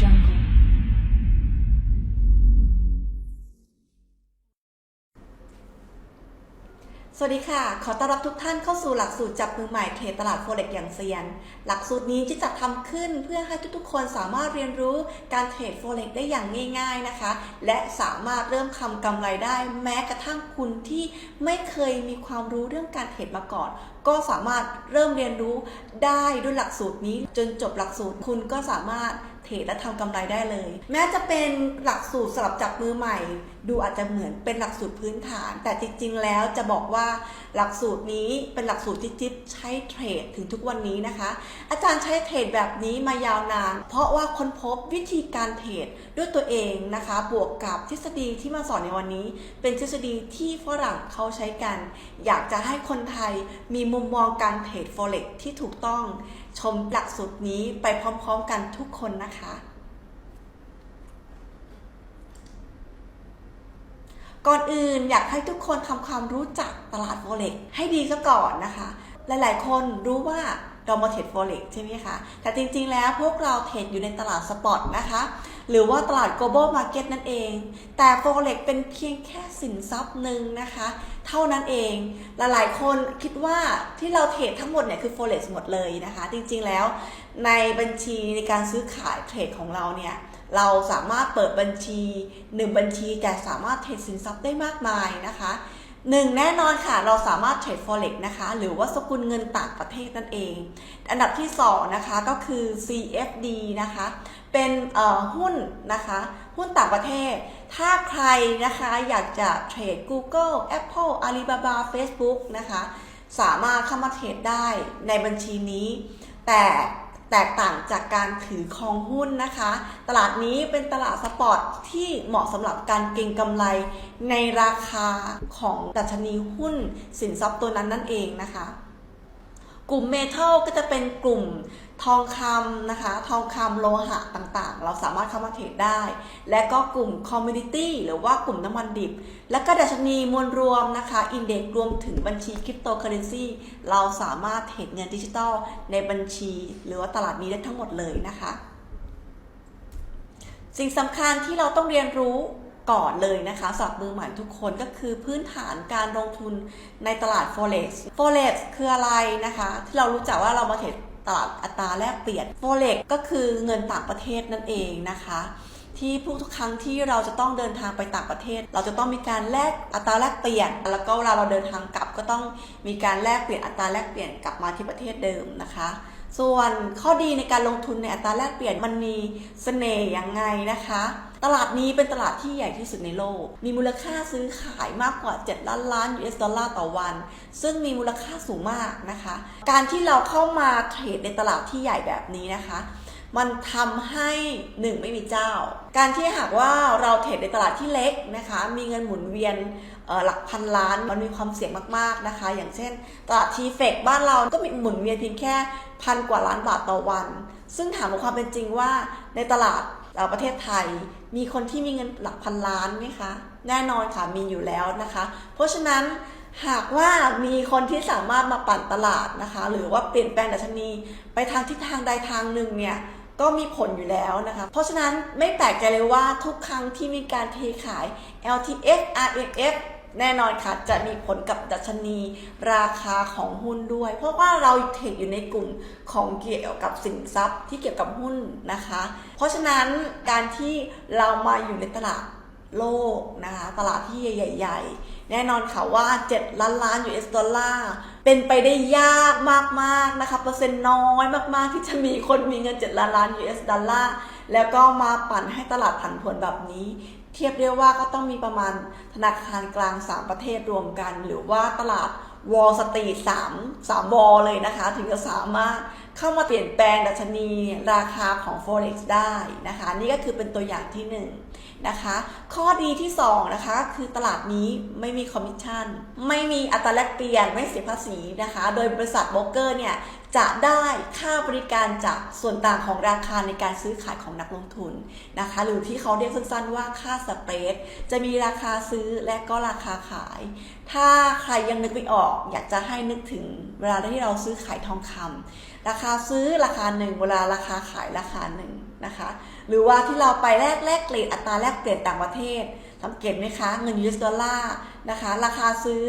jungle. สวัสดีค่ะ ขอต้อนรับทุกท่านเข้าสู่หลักสูตรจับมือใหม่เทรดตลาดโฟเร็กอย่างเซียน หลักสูตรนี้ที่จัดทำขึ้นเพื่อให้ทุกๆ คนสามารถเรียนรู้การเทรดโฟเร็กได้อย่างง่ายๆนะคะ และสามารถเริ่มทำกำไรได้แม้กระทั่งคุณที่ไม่เคยมีความรู้เรื่องการเทรดมาก่อน ก็สามารถเริ่มเรียนรู้ได้ด้วยหลักสูตรนี้ จนจบหลักสูตรคุณก็สามารถ เทรดและทำกำไรได้เลย แม้จะเป็นหลักสูตรสำหรับจับมือใหม่ ดูอาจจะเหมือนเป็นหลักสูตรพื้นฐาน แต่จริง ๆ แล้วจะบอกว่าหลักสูตรนี้เป็นหลักสูตรที่จิ๊บใช้เทรดถึงทุกวันนี้นะคะ อาจารย์ใช้เทรดแบบนี้มายาวนาน เพราะว่าค้นพบวิธีการเทรดด้วยตัวเองนะคะ บวกกับทฤษฎีที่มาสอนในวันนี้ เป็นทฤษฎีที่ฝรั่งเขาใช้กัน อยากจะให้คนไทยมีมุมมองการเทรด forex ที่ถูกต้องชมหลักสูตรนี้ไปพร้อมๆกันทุกคนนะคะก่อนอื่นอยากให้ทุกคนทำความรู้จักตลาด forex ให้ดีซะก่อนนะคะ หลายๆ คนรู้ว่าเรามาเทรด forex ใช่ไหมคะ แต่จริงๆ แล้วพวกเราเทรดอยู่ในตลาดสปอตนะคะ หรือว่าตลาด global market นั่นเอง แต่ forex เป็นเพียงแค่สินทรัพย์หนึ่งนะคะ เท่านั้นเอง หลายๆ คนคิดว่าที่เราเทรดทั้งหมดเนี่ยคือ forex หมดเลยนะคะ จริงๆ แล้ว ในบัญชีในการซื้อขายเทรดของเราเนี่ยเราสามารถเปิดบัญชี 1 บัญชีแต่สามารถเทรดสินทรัพย์ได้มากมายนะคะหนึ่งแน่นอนค่ะ เราสามารถเทรด forex นะคะ หรือว่าสกุลเงินต่างประเทศนั่นเอง อันดับที่ 2 นะคะก็คือ CFD นะคะ เป็นหุ้นนะคะ หุ้นต่างประเทศ ถ้าใครนะคะอยากจะเทรด Google Apple Alibaba Facebook นะคะ สามารถเข้ามาเทรดได้ในบัญชีนี้ แต่ แตกต่างจากการถือครองหุ้นนะคะ ตลาดนี้เป็นตลาดสปอร์ตที่เหมาะสำหรับการเก็งกำไรในราคาของดัชนีหุ้นสินทรัพย์ตัวนั้นนั่นเองนะคะ กลุ่มเมทัลก็จะเป็นกลุ่มทองคำนะคะ ทองคำโลหะต่างๆ เราสามารถเข้ามาเทรดได้ และก็กลุ่มคอมมูนิตี้หรือว่ากลุ่มน้ำมันดิบ และก็ดัชนีมวลรวมนะคะ อินเด็กรวมถึงบัญชีคริปโตเคอเรนซีเราสามารถเทรดเงินดิจิตอลในบัญชี หรือว่าตลาดนี้ได้ทั้งหมดเลยนะคะ สิ่งสำคัญที่เราต้องเรียนรู้ ก่อนเลยนะคะสำหรับมือใหม่ทุกคนก็คือพื้นฐานการลงทุนในตลาด forex forex คืออะไรนะคะ ที่เรารู้จักว่าเรามาเทรดตลาดอัตราแลกเปลี่ยน forex ก็คือเงินต่างประเทศนั่นเองนะคะที่ทุกครั้งที่เราจะต้องเดินทางไปต่างประเทศ เราจะต้องมีการแลกอัตราแลกเปลี่ยน แล้วก็เวลาเราเดินทางกลับก็ต้องมีการแลกเปลี่ยนอัตราแลกเปลี่ยนกลับมาที่ประเทศเดิมนะคะ ส่วนข้อดีในการลงทุนในอัตราแลกเปลี่ยนมันมีเสน่ห์ยังไงนะคะ ตลาดนี้เป็นตลาดที่ใหญ่ที่สุดในโลก มีมูลค่าซื้อขายมากกว่า 7 ล้านล้าน US ดอลลาร์ต่อวัน ซึ่งมีมูลค่าสูงมากนะคะ การที่เราเข้ามาเทรดในตลาดที่ใหญ่แบบนี้นะคะ มันทำให้หนึ่งไม่มีเจ้า การที่หากว่าเราเทรดในตลาดที่เล็กนะคะ มีเงินหมุนเวียนหลักพันล้าน มันมีความเสี่ยงมากๆนะคะ อย่างเช่น ตลาดทีเฟกบ้านเราก็มีหมุนเวียนเพียงแค่พันกว่าล้านบาทต่อวัน ซึ่งถามว่าความเป็นจริงว่าในตลาดประเทศไทย มีคนที่มีเงินหลักพันล้านไหมคะ แน่นอนค่ะมีอยู่แล้วนะคะ เพราะฉะนั้นหากว่ามีคนที่สามารถมาปั่นตลาดนะคะ หรือว่าเปลี่ยนแปลงดัชนี ไปทางทิศทางใดทางหนึ่งเนี่ย ก็มีผลอยู่แล้วนะคะ เพราะฉะนั้นไม่แปลกใจเลยว่าทุกครั้งที่มีการเทขาย LTF RMF แน่นอนค่ะ จะมีผลกับดัชนีราคาของหุ้นด้วย เพราะว่าเราเทรดอยู่ในกลุ่มของเกี่ยวกับสินทรัพย์ที่เกี่ยวกับหุ้นนะคะ เพราะฉะนั้นการที่เรามาอยู่ในตลาดโลกนะคะ ตลาดที่ใหญ่ ๆ แน่นอนค่ะว่า 7 ล้านล้าน US ดอลลาร์เป็นไปได้ยากมากๆนะคะเปอร์เซ็นต์น้อยมากๆ ที่จะมีคนมีเงิน 7 ล้านล้าน US ดอลลาร์แล้วก็มาปั่นให้ตลาดผันผวนแบบนี้ เทียบได้ว่าก็ต้องมีประมาณธนาคารกลาง 3 ประเทศรวมกัน หรือว่าตลาดวอลสตรีทสามสามวอลเลยนะคะ ถึงจะสามารถ เข้ามาเปลี่ยนแปลงดัชนีราคาของ Forex ได้นะคะ นี่ก็คือเป็นตัวอย่างที่1นนะคะ ข้อดีที่2นะคะคือตลาดนี้ไม่มีคอมมิชชั่น ไม่มีอัตราแลกเปลี่ยนไม่เสียภาษีนะคะ โดยบริษัทโบรกเกอร์เนี่ย จะได้ค่าบริการจากส่วนต่างของราคาในการซื้อขายของนักลงทุนนะคะ หรือที่เขาเรียกสั้นๆว่าค่าสเปรดจะมีราคาซื้อและก็ราคาขาย ถ้าใครยังนึกไม่ออก อยากจะให้นึกถึงเวลาที่เราซื้อขายทองคำราคาซื้อราคาหนึ่งเวลาราคาขายราคาหนึ่งนะคะ หรือว่าที่เราไปแลกแลกเกรดอัตราแลกเปลี่ยนต่างประเทศสังเกตไหมคะเงิน US ดอลลาร์นะคะ ราคาซื้อ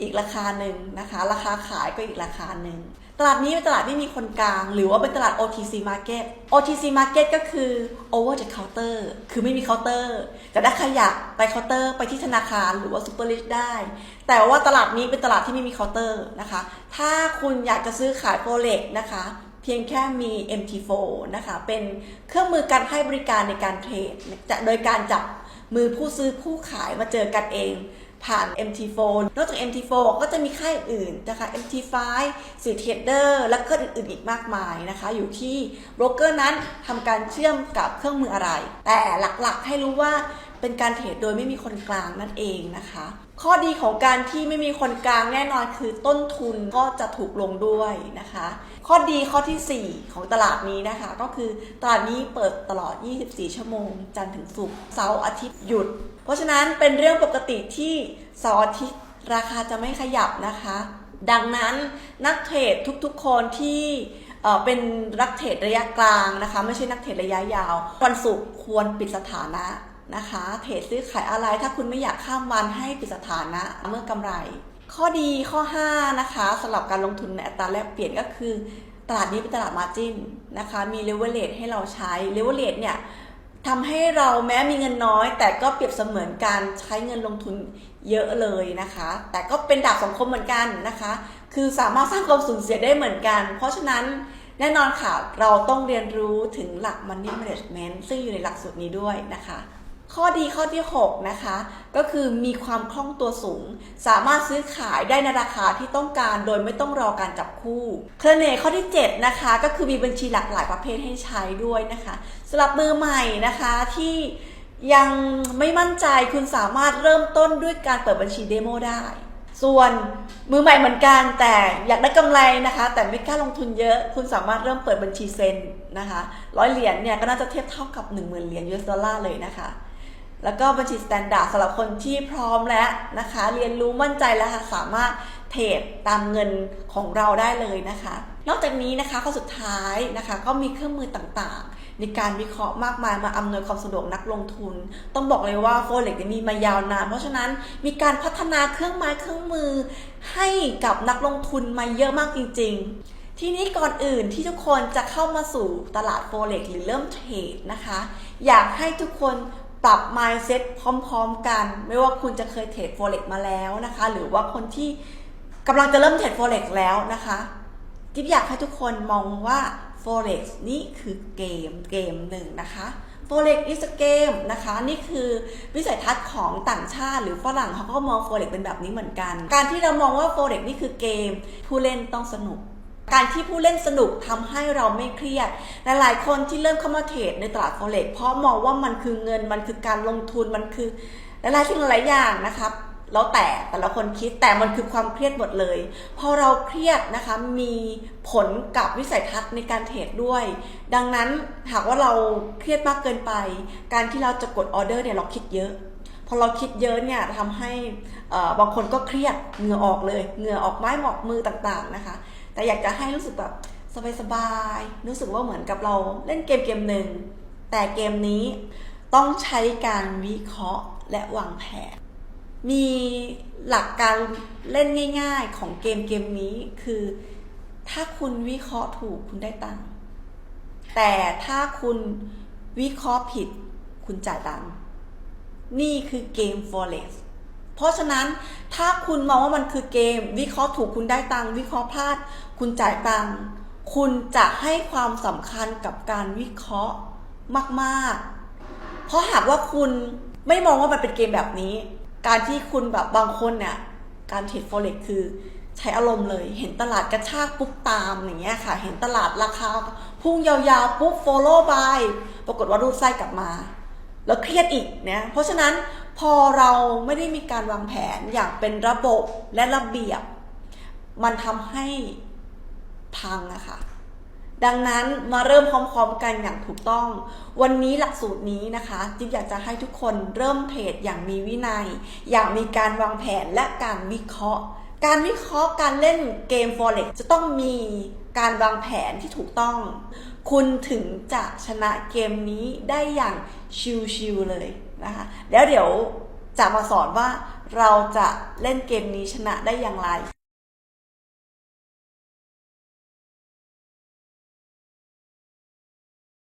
อีกราคาหนึ่งนะคะ ราคาขายก็อีกราคาหนึ่งตลาดนี้เป็นตลาดที่มีคนกลาง หรือว่าเป็นตลาด OTC market OTC market ก็คือ over the counter คือไม่มีเคาน์เตอร์แต่ถ้าใครอยากไปเคาน์เตอร์ไปที่ธนาคารหรือว่าซูเปอร์ลิชได้ แต่ว่าตลาดนี้เป็นตลาดที่ไม่มีเคาน์เตอร์นะคะ ถ้าคุณอยากจะซื้อขายโฟเล็กนะคะเพียงแค่มี MT4 นะคะ เป็นเครื่องมือการให้บริการในการเทรดจะโดยการจับมือผู้ซื้อผู้ขายมาเจอกันเอง ผ่าน MT4 นอกจาก MT4 ก็จะมีค่ายอื่นนะคะ MT5 สีเทเดอร์และก็อื่นๆอีกมากมายนะคะ อยู่ที่โบรกเกอร์นั้นทำการเชื่อมกับเครื่องมืออะไร แต่หลักๆให้รู้ว่าเป็นการเทรดโดยไม่มีคนกลางนั่นเองนะคะ ข้อดีของการที่ไม่มีคนกลางแน่นอนคือต้นทุนก็จะถูกลงด้วยนะคะ ข้อดีข้อทีสี่ 4 ของตลาดนี้นะคะ ก็คือตลาดนี้เปิดตลอด 24 ชั่วโมง จันทร์ถึงศุกร์เสาร์อาทิตย์หยุด เพราะฉะนั้นเป็นเรื่องปกติที่เสาร์อาทิตย์ราคาจะไม่ขยับนะคะ ดังนั้นนักเทรดทุกๆคนที่เอ่อเป็นนักเทรดระยะกลางนะคะ ไม่ใช่นักเทรดระยะยาววันศุกร์ควรปิดสถานะ นะคะเทรดซื้อขายอะไรถ้าคุณไม่อยากข้ามวันให้ปิดสถานะเมื่อกำไร ข้อดีข้อ 5 นะคะสำหรับการลงทุนในอัตราแลกเปลี่ยนก็คือ ตลาดนี้เป็นตลาดมาจิ้นนะคะมีเลเวลเลตให้เราใช้เลเวลเลตเนี่ยทำให้เราแม้มีเงินน้อย แต่ก็เปรียบเสมือนการใช้เงินลงทุนเยอะเลยนะคะ แต่ก็เป็นดาบสองคมเหมือนกันนะคะ คือสามารถสร้างความสูญเสียได้เหมือนกัน เพราะฉะนั้นแน่นอนค่ะ เราต้องเรียนรู้ถึงหลัก Money Management ซึ่งอยู่ในหลักสูตรนี้ด้วยนะคะ ข้อดีข้อที่ 6 นะคะ ก็คือมีความคล่องตัวสูง สามารถซื้อขายได้ในราคาที่ต้องการโดยไม่ต้องรอการจับคู่เคลเนข้อที่ 7 นะคะ ก็คือมีบัญชีหลากหลายประเภทให้ใช้ด้วยนะคะสำหรับมือใหม่นะคะที่ยังไม่มั่นใจคุณสามารถเริ่มต้นด้วยการเปิดบัญชีเดโมได้ ส่วนมือใหม่เหมือนกันแต่อยากได้กำไรนะคะ แต่ไม่กล้าลงทุนเยอะ คุณสามารถเริ่มเปิดบัญชีเซ็นนะคะร้อยเหรียญเนี่ยก็น่าจะเทียบเท่ากับ 1 0,000 เหรียญ US ดอลลาร์เลยนะคะ แล้วก็บัญชีสแตนดาร์ดสำหรับคนที่พร้อมแล้วนะคะ เรียนรู้มั่นใจแล้วค่ะสามารถเทรดตามเงินของเราได้เลยนะคะ นอกจากนี้นะคะข้อสุดท้ายนะคะก็มีเครื่องมือต่างๆ ในการวิเคราะห์มากมายมาอำนวยความสะดวกนักลงทุน ต้องบอกเลยว่าโฟเล็กมีมายาวนาน เพราะฉะนั้นมีการพัฒนาเครื่องไม้เครื่องมือ ให้กับนักลงทุนมาเยอะมากจริง ๆทีนี้ก่อนอื่นที่ทุกคนจะเข้ามาสู่ตลาดโฟเล็กหรือเริ่มเทรดนะคะ อยากให้ทุกคน ปรับ mindset พร้อม ๆ กัน ไม่ว่าคุณจะเคยเทรด forex มาแล้วนะคะ หรือว่าคนที่กำลังจะเริ่มเทรด forex แล้วนะคะจิ๊บอยากให้ทุกคนมองว่า forex นี่คือเกมเกมหนึ่งนะคะ forex is a game นะคะ นี่คือวิสัยทัศน์ของต่างชาติหรือฝรั่งเขาก็มอง forex เป็นแบบนี้เหมือนกัน การที่เรามองว่า forex นี่คือเกม ผู้เล่นต้องสนุก การที่ผู้เล่นสนุกทำให้เราไม่เครียดหลายๆคนที่เริ่มเข้ามาเทรดในตลาด forex เพราะมองว่ามันคือเงินมันคือการลงทุนมันคือหลายๆสิ่งหลายอย่างนะครับแล้วแต่แต่ละคนคิดแต่มันคือความเครียดหมดเลย พอเราเครียดนะคะมีผลกับวิสัยทัศน์ในการเทรดด้วย ดังนั้นหากว่าเราเครียดมากเกินไป การที่เราจะกดออเดอร์เนี่ยเราคิดเยอะพอเราคิดเยอะเนี่ยทำให้บางคนก็เครียดเหงื่อออกเลยเหงื่อออกไม้หมอกมือต่างๆนะคะ แต่อยากจะให้รู้สึกแบบสบายๆ รู้สึกว่าเหมือนกับเราเล่นเกมเกมหนึ่ง แต่เกมนี้ต้องใช้การวิเคราะห์และวางแผน มีหลักการเล่นง่ายๆของเกมเกมนี้คือ ถ้าคุณวิเคราะห์ถูกคุณได้ตังค์ แต่ถ้าคุณวิเคราะห์ผิดคุณจ่ายตังค์ นี่คือเกม forex เพราะฉะนั้นถ้าคุณมองว่ามันคือเกม วิเคราะห์ถูกคุณได้ตังวิเคราะห์พลาด คุณจ่ายตังคุณจะให้ความสำคัญกับการวิเคราะห์มากๆ เพราะหากว่าคุณไม่มองว่ามันเป็นเกมแบบนี้ การที่คุณแบบบางคนเนี่ยการเทรด forex คือใช้อารมณ์เลย เห็นตลาดกระชากปุ๊บตามอย่างเงี้ยค่ะ เห็นตลาดราคา พุ่งยาวๆปุ๊บ follow by ปรากฏว่ารูดไส้กลับมา แล้วเครียดอีกเนี่ยเพราะฉะนั้น พอเราไม่ได้มีการวางแผนอย่างเป็นระบบและระเบียบ มันทำให้พังอะค่ะ ดังนั้นมาเริ่มพร้อมๆกันอย่างถูกต้อง วันนี้หลักสูตรนี้นะคะจิ๊บอยากจะให้ทุกคนเริ่มเทรดอย่างมีวินัย อย่างมีการวางแผนและการวิเคราะห์ การวิเคราะห์การเล่นเกม Forex จะต้องมีการวางแผนที่ถูกต้อง คุณถึงจะชนะเกมนี้ได้อย่างชิวๆเลยนะคะ แล้วเดี๋ยวจะมาสอนว่าเราจะเล่นเกมนี้ชนะได้อย่างไร